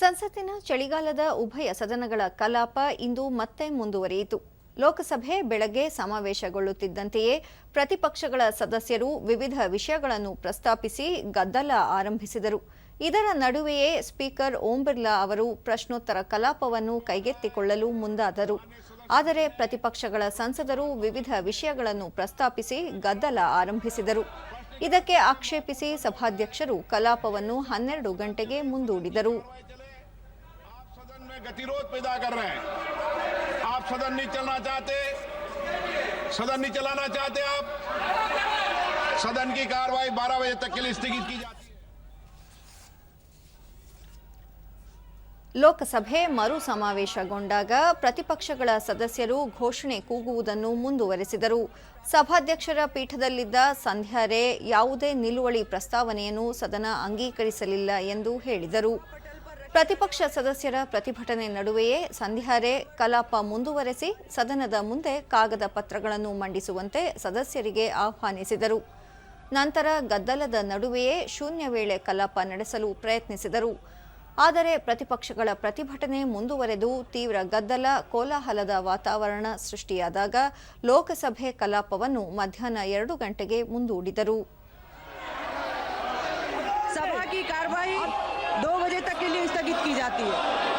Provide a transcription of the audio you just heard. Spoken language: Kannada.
ಸಂಸತ್ತಿನ ಚಳಿಗಾಲದ ಉಭಯ ಸದನಗಳ ಕಲಾಪ ಇಂದು ಮತ್ತೆ ಮುಂದುವರಿಯಿತು. ಲೋಕಸಭೆ ಬೆಳಗ್ಗೆ ಸಮಾವೇಶಗೊಳ್ಳುತ್ತಿದ್ದಂತೆಯೇ ಪ್ರತಿಪಕ್ಷಗಳ ಸದಸ್ಯರು ವಿವಿಧ ವಿಷಯಗಳನ್ನು ಪ್ರಸ್ತಾಪಿಸಿ ಗದ್ದಲ ಆರಂಭಿಸಿದರು. ಇದರ ನಡುವೆಯೇ ಸ್ಪೀಕರ್ ಓಂ ಬಿರ್ಲಾ ಅವರು ಪ್ರಶ್ನೋತ್ತರ ಕಲಾಪವನ್ನು ಕೈಗೆತ್ತಿಕೊಳ್ಳಲು ಮುಂದಾದರು. ಆದರೆ ಪ್ರತಿಪಕ್ಷಗಳ ಸಂಸದರು ವಿವಿಧ ವಿಷಯಗಳನ್ನು ಪ್ರಸ್ತಾಪಿಸಿ ಗದ್ದಲ ಆರಂಭಿಸಿದರು. ಇದಕ್ಕೆ ಆಕ್ಷೇಪಿಸಿ ಸಭಾಧ್ಯಕ್ಷರು ಕಲಾಪವನ್ನು ಹನ್ನೆರಡು ಗಂಟೆಗೆ ಮುಂದೂಡಿದರು. में गतिरोध पैदा कर रहे हैं आप सदन नहीं चलना चाहते सदन नहीं चलाना चाहते आप सदन की कार्रवाई 12 बजे तक के लिए स्थगित की जाती है ಲೋಕಸಭೆ ಮರು ಸಮಾವೇಶಗೊಂಡಾಗ ಪ್ರತಿಪಕ್ಷಗಳ ಸದಸ್ಯರು ಘೋಷಣೆ ಕೂಗುವುದನ್ನು ಮುಂದುವರೆಸಿದರು ಸಭಾಧ್ಯಕ್ಷರ ಪೀಠದಲ್ಲಿದ್ದ ಸಂಧ್ಯಾರೆ ಯಾವುದೇ ನಿಲುವಳಿ ಪ್ರಸ್ತಾವನೆಯನ್ನು ಸದನ ಅಂಗೀಕರಿಸಲಿಲ್ಲ ಎಂದು ಹೇಳಿದರು ಪ್ರತಿಪಕ್ಷ ಸದಸ್ಯರ ಪ್ರತಿಭಟನೆ ನಡುವೆಯೇ ಸಂಧ್ಯಾರೆ ಕಲಾಪ ಮುಂದುವರೆಸಿ ಸದನದ ಮುಂದೆ ಕಾಗದ ಪತ್ರಗಳನ್ನು ಮಂಡಿಸುವಂತೆ ಸದಸ್ಯರಿಗೆ ಆಹ್ವಾನಿಸಿದರು. ನಂತರ ಗದ್ದಲದ ನಡುವೆಯೇ ಶೂನ್ಯ ವೇಳೆ ಕಲಾಪ ನಡೆಸಲು ಪ್ರಯತ್ನಿಸಿದರು. ಆದರೆ ಪ್ರತಿಪಕ್ಷಗಳ ಪ್ರತಿಭಟನೆ ಮುಂದುವರೆದು ತೀವ್ರ ಗದ್ದಲ, ಕೋಲಾಹಲದ ವಾತಾವರಣ ಸೃಷ್ಟಿಯಾದಾಗ ಲೋಕಸಭೆ ಕಲಾಪವನ್ನು ಮಧ್ಯಾಹ್ನ ಎರಡು ಗಂಟೆಗೆ ಮುಂದೂಡಿದರು. दो बजे तक के लिए स्थगित की जाती है।